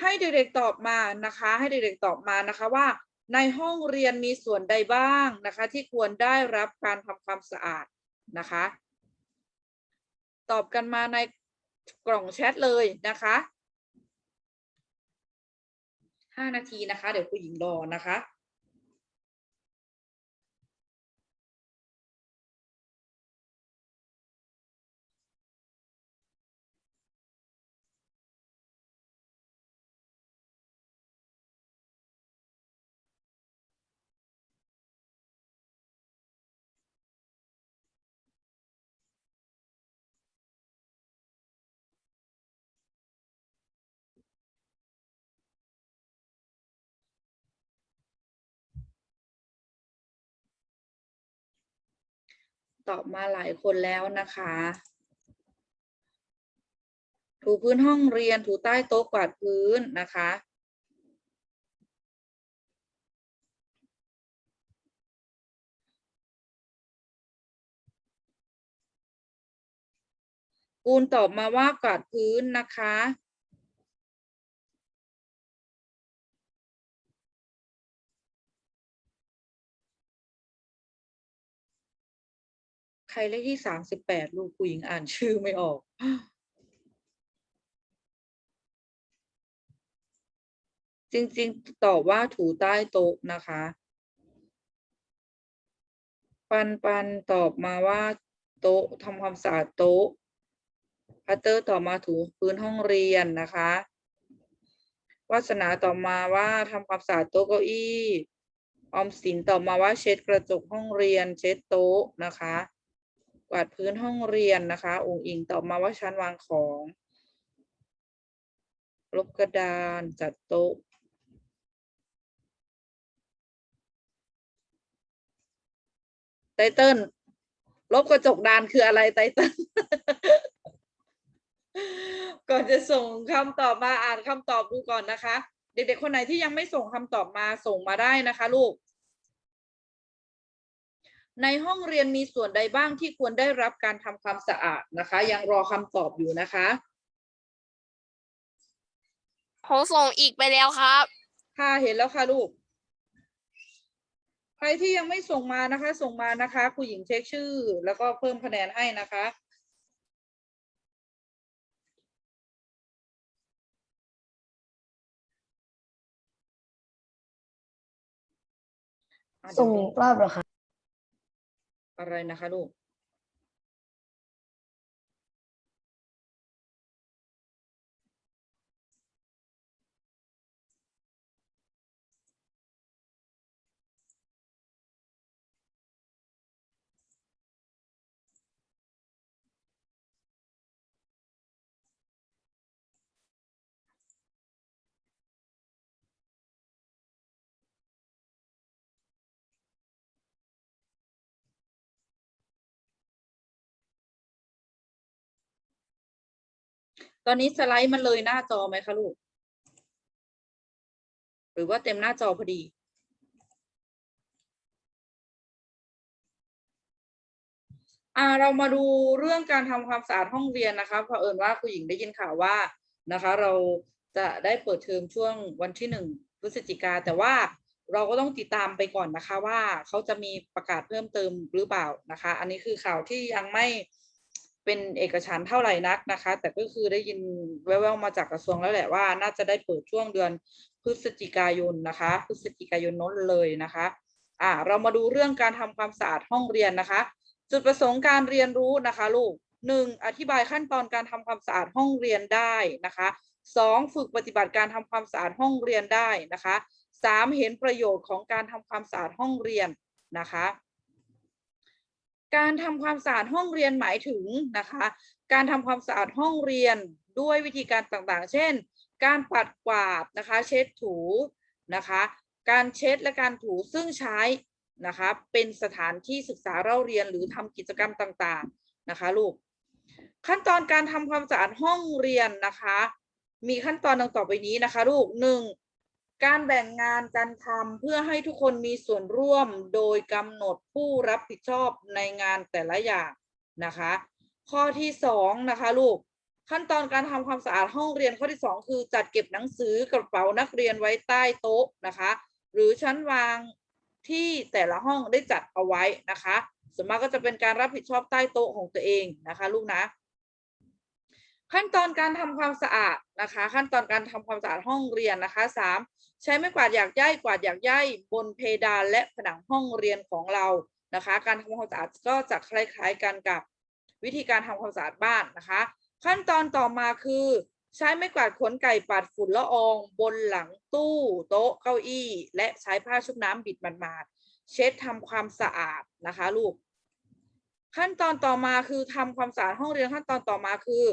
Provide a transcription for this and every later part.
ให้เด็กๆตอบมานะคะ ให้เด็กๆตอบมานะคะว่า ในห้องเรียนมีส่วนใดบ้างนะคะ ที่ควรได้รับการทำความสะอาดนะคะ ตอบกันมาในกล่องแชทเลยนะคะห้านาทีนะคะ เดี๋ยวคุณหญิงรอนะคะ ตอบมาหลายคนแล้วนะคะ ถูพื้นห้องเรียนถูใต้โต๊ะกวาดพื้นนะคะปูนตอบมาว่ากวาดพื้นนะคะ รเลขที่สามสิบแปดลูกผู้หญิงอ่านชื่อไม่ออกจริงๆ ตอบว่าถูใต้โต๊ะนะคะ ปันปันตอบมาว่า โต๊ะทำความสะอาดโต๊ะพัตเตอร์ตอบมาถูพื้นห้องเรียนนะคะ วาสนาตอบมาว่าทำความสะอาดโต๊ะเก้าอี้ ออมสินตอบมาว่าเช็ดกระจกห้องเรียน เช็ดโต๊ะนะคะ กวาดพื้นห้องเรียนนะคะองอิงตอบมาว่าชั้นวางของลบกระดานจัดโต๊ะไตเติ้ลลบกระจกดานคืออะไรไตเติ้ลก่อนจะส่งคำตอบมาอ่านคำตอบดูก่อนนะคะ เด็กๆคนไหนที่ยังไม่ส่งคำตอบมาส่งมาได้นะคะ ลูก ในห้องเรียนมีส่วนใดบ้างที่ควรได้รับการทำความสะอาดนะคะ ยังรอคำตอบอยู่นะคะผมส่งอีกไปแล้วครับ ค่ะเห็นแล้วค่ะลูก ใครที่ยังไม่ส่งมานะคะ ส่งมานะคะครูหญิงเช็คชื่อ แล้วก็เพิ่มคะแนนให้นะคะอะเดี๋ยวส่งอีกรอบเหรอคะ อะไรนะคะลูก ตอนนี้สไลด์มันเลยหน้าจอไหมคะลูก หรือว่าเต็มหน้าจอพอดี อ่าเรามาดูเรื่องการทำความสะอาดห้องเรียนนะคะเผอิญว่าคุณหญิงได้ยินข่าวว่านะคะ เราจะได้เปิดเทอมช่วงวันที่หนึ่งพฤศจิกาแต่ว่าเราก็ต้องติดตามไปก่อนนะคะว่าเขาจะมีประกาศเพิ่มเติมหรือเปล่านะคะ อันนี้คือข่าวที่ยังไม่ เป็นเอกฉันเท่าไหร่นักนะคะ แต่ก็คือได้ยินแว่วๆมาจากกระทรวงแล้วแหละว่า น่าจะได้เปิดช่วงเดือนพฤศจิกายนนะคะ พฤศจิกายนน้นเลยนะคะอ่าเรามาดูเรื่องการทำความสะอาดห้องเรียนนะคะ จุดประสงค์การเรียนรู้นะคะลูกหนึ่งอธิบายขั้นตอนการทำความสะอาดห้องเรียนได้นะคะสองฝึกปฏิบัติการทำความสะอาดห้องเรียนได้นะคะสามเห็นประโยชน์ของการทำความสะอาดห้องเรียนนะคะ การทำความสะอาดห้องเรียนหมายถึงนะคะ การทำความสะอาดห้องเรียนด้วยวิธีการต่างๆ เช่น การปัดกวาดนะคะ เช็ดถูนะคะ การเช็ดและการถูซึ่งใช้นะคะเป็นสถานที่ศึกษาเล่าเรียนหรือทำกิจกรรมต่างๆนะคะลูกขั้นตอนการทำความสะอาดห้องเรียนนะคะ มีขั้นตอนดังต่อไปนี้นะคะ ลูกหนึ่ง การแบ่งงานการทำเพื่อให้ทุกคนมีส่วนร่วมโดยกำหนดผู้รับผิดชอบในงานแต่ละอย่างนะคะ ข้อที่สองนะคะลูกขั้นตอนการทำความสะอาดห้องเรียนข้อที่สองคือจัดเก็บหนังสือกระเป๋านักเรียนไว้ใต้โต๊ะนะคะ หรือชั้นวางที่แต่ละห้องได้จัดเอาไว้นะคะส่วนมากก็จะเป็นการรับผิดชอบใต้โต๊ะของตัวเองนะคะ ลูกนะ ขั้นตอนการทำความสะอาดนะคะ ขั้นตอนการทำความสะอาดห้องเรียนนะคะสามใช้ไม้กวาดหยากย่ายกวาดหยากย่ายบนเพดานและผนังห้องเรียนของเรานะคะ การทำความสะอาดก็จะคล้าย ๆกันกับวิธีการทำความสะอาดบ้านนะคะ ขั้นตอนต่อมาคือ ใช้ไม้กวาดขนไก่ปัดฝุ่นละออง บนหลังตู้โต๊ะเก้าอี้ และใช้ผ้าชุบน้ำบิดหมาดๆเช็ดทำความสะอาดนะคะลูกขั้นตอนต่อมาคือทำความสะอาดห้องเรียนขั้นตอนต่อมาคือ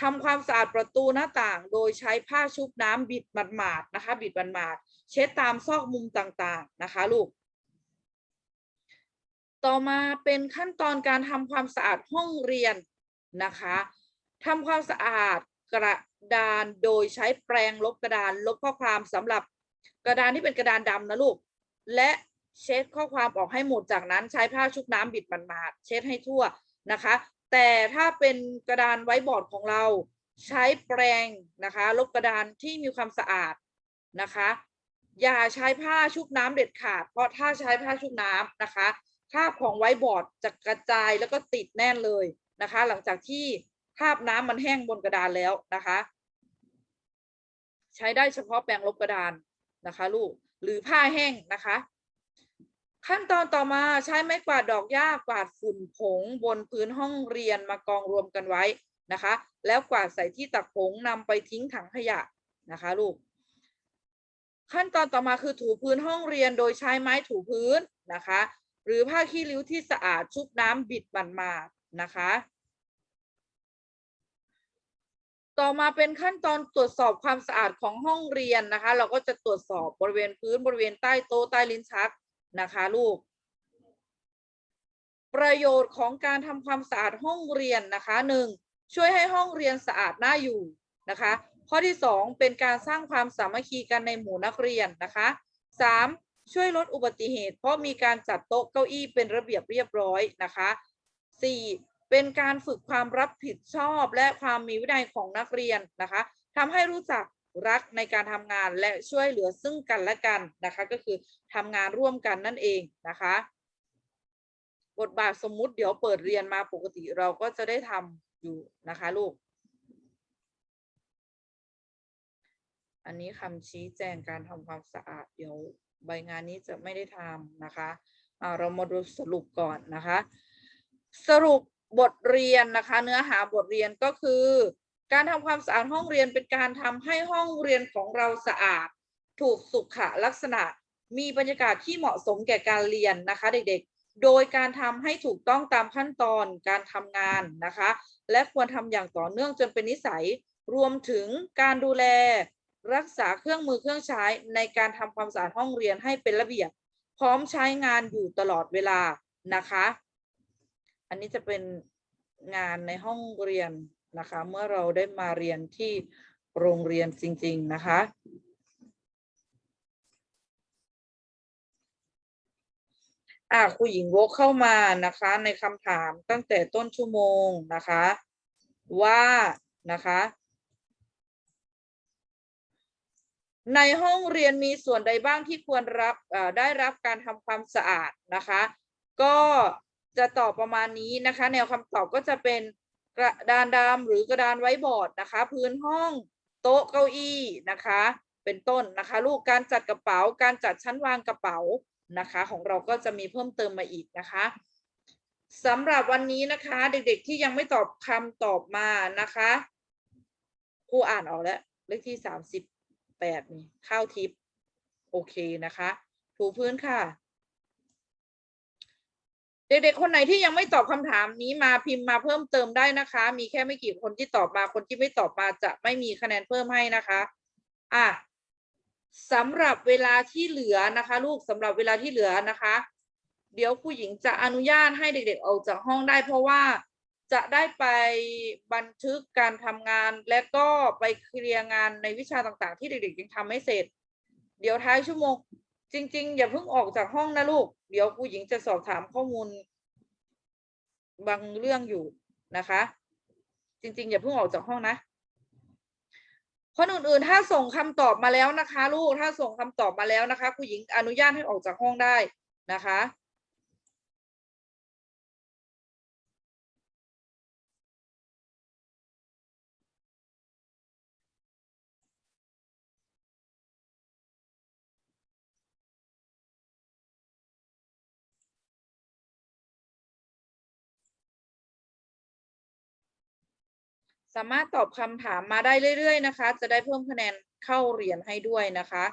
ทำความสะอาดประตูหน้าต่าง โดยใช้ผ้าชุบน้ำบิดหมาดๆนะคะ บิดหมาดๆเช็ดตามซอกมุมต่างๆนะคะลูก ต่อมาเป็นขั้นตอนการทำความสะอาดห้องเรียนนะคะทำความสะอาดกระดานโดยใช้แปรงลบกระดานลบข้อความสำหรับกระดานที่เป็นกระดานดำนะลูก และเช็ดข้อความออกให้หมดจากนั้นใช้ผ้าชุบน้ำบิดหมาดๆเช็ดให้ทั่วนะคะ แต่ถ้าเป็นกระดานไว้บอร์ดของเราใช้แปรงนะคะลบกระดานที่มีความสะอาดนะคะ อย่าใช้ผ้าชุบน้ำเด็ดขาด เพราะถ้าใช้ผ้าชุบน้ำนะคะคราบของไว้บอร์ดจะกระจายแล้วก็ติดแน่นเลยนะคะ หลังจากที่คราบน้ำมันแห้งบนกระดานแล้วนะคะ ใช้ได้เฉพาะแปรงลบกระดานนะคะ ลูกหรือผ้าแห้งนะคะ ขั้นตอนต่อมาใช้ไม้กวาดดอกหญ้ากวาดฝุ่นผงบนพื้นห้องเรียนมากองรวมกันไว้นะคะ แล้วกวาดใส่ที่ตักผงนำไปทิ้งถังขยะนะคะลูกขั้นตอนต่อมาคือถูพื้นห้องเรียนโดยใช้ไม้ถูพื้นนะคะ หรือผ้าขี้ริ้วที่สะอาดชุบน้ำบิดมันมานะคะ ต่อมาเป็นขั้นตอนตรวจสอบความสะอาดของห้องเรียนนะคะ เราก็จะตรวจสอบบริเวณพื้นบริเวณใต้โต๊ะใต้ลิ้นชัก นะคะลูก ประโยชน์ของการทำความสะอาดห้องเรียนนะคะหนึ่งช่วยให้ห้องเรียนสะอาดน่าอยู่นะคะ ข้อที่สองเป็นการสร้างความสามัคคีกันในหมู่นักเรียนนะคะสามช่วยลดอุบัติเหตุ เพราะมีการจัดโต๊ะเก้าอี้เป็นระเบียบเรียบร้อยนะคะสี่เป็นการฝึกความรับผิดชอบและความมีวินัยของนักเรียนนะคะทำให้รู้จัก รักในการทำงานและช่วยเหลือซึ่งกันและกันนะคะก็คือทำงานร่วมกันนั่นเองนะคะ บทบาทสมมุติเดี๋ยวเปิดเรียนมาปกติเราก็จะได้ทำอยู่นะคะลูก อันนี้คำชี้แจงการทำความสะอาดเดี๋ยวใบงานนี้จะไม่ได้ทำนะคะเรามาดูสรุปก่อนนะคะ สรุปบทเรียนนะคะ เนื้อหาบทเรียนก็คือ การทำความสะอาดห้องเรียนเป็นการทำให้ห้องเรียนของเราสะอาด ถูกสุขลักษณะ มีบรรยากาศที่เหมาะสมแก่การเรียนนะคะ เด็กๆ โดยการทำให้ถูกต้องตามขั้นตอนการทำงานนะคะ และควรทำอย่างต่อเนื่องจนเป็นนิสัย รวมถึงการดูแล รักษาเครื่องมือเครื่องใช้ ในการทำความสะอาดห้องเรียนให้เป็นระเบียบ พร้อมใช้งานอยู่ตลอดเวลานะคะ อันนี้จะเป็นงานในห้องเรียน นะคะ เมื่อเราได้มาเรียนที่โรงเรียนจริง ๆ นะคะ อ่าครูหญิงวกเข้ามานะคะในคำถามตั้งแต่ต้นชั่วโมงนะคะ ว่านะคะ ในห้องเรียนมีส่วนใดบ้างที่ควรรับได้รับการทำความสะอาดนะคะ ก็จะตอบประมาณนี้นะคะ แนวคำตอบก็จะเป็น กระดานดำหรือกระดานไว้บอร์ดนะคะ พื้นห้องโต๊ะเก้าอี้นะคะ เป็นต้นนะคะ ลูกการจัดกระเป๋า การจัดชั้นวางกระเป๋านะคะ ของเราก็จะมีเพิ่มเติมมาอีกนะคะสำหรับวันนี้นะคะ เด็กๆที่ยังไม่ตอบคำตอบมานะคะครูอ่านออกแล้วเลขที่สามสิบแปดนี่ข้าวทิพย์โอเคนะคะ ถูพื้นค่ะ เด็กๆคนไหนที่ยังไม่ตอบคำถามนี้มาพิมพ์มาเพิ่มเติมได้นะคะ มีแค่ไม่กี่คนที่ตอบมาคนที่ไม่ตอบมาจะไม่มีคะแนนเพิ่มให้นะคะ อะสำหรับเวลาที่เหลือนะคะ ลูกสำหรับเวลาที่เหลือนะคะ เดี๋ยวผู้หญิงจะอนุญาตให้เด็ก ๆ ออกจากห้องได้ เพราะว่าจะได้ไปบันทึกการทำงาน และก็ไปเคลียร์งานในวิชาต่างๆ ที่เด็กๆยังทำไม่เสร็จ เดี๋ยวท้ายชั่วโมง จริง ๆ อย่าเพิ่งออกจากห้องนะลูก เดี๋ยวครูหญิงจะสอบถามข้อมูล บางเรื่องอยู่นะคะ จริง ๆ อย่าเพิ่งออกจากห้องนะคนอื่นๆ ถ้าส่งคำตอบมาแล้วนะคะ ลูกถ้าส่งคำตอบมาแล้วนะคะครูหญิงอนุญาตให้ออกจากห้องได้นะคะ สามารถตอบคำถามมาได้เรื่อย ๆ นะคะ จะได้เพิ่มคะแนนเข้าเรียนให้ด้วยนะคะ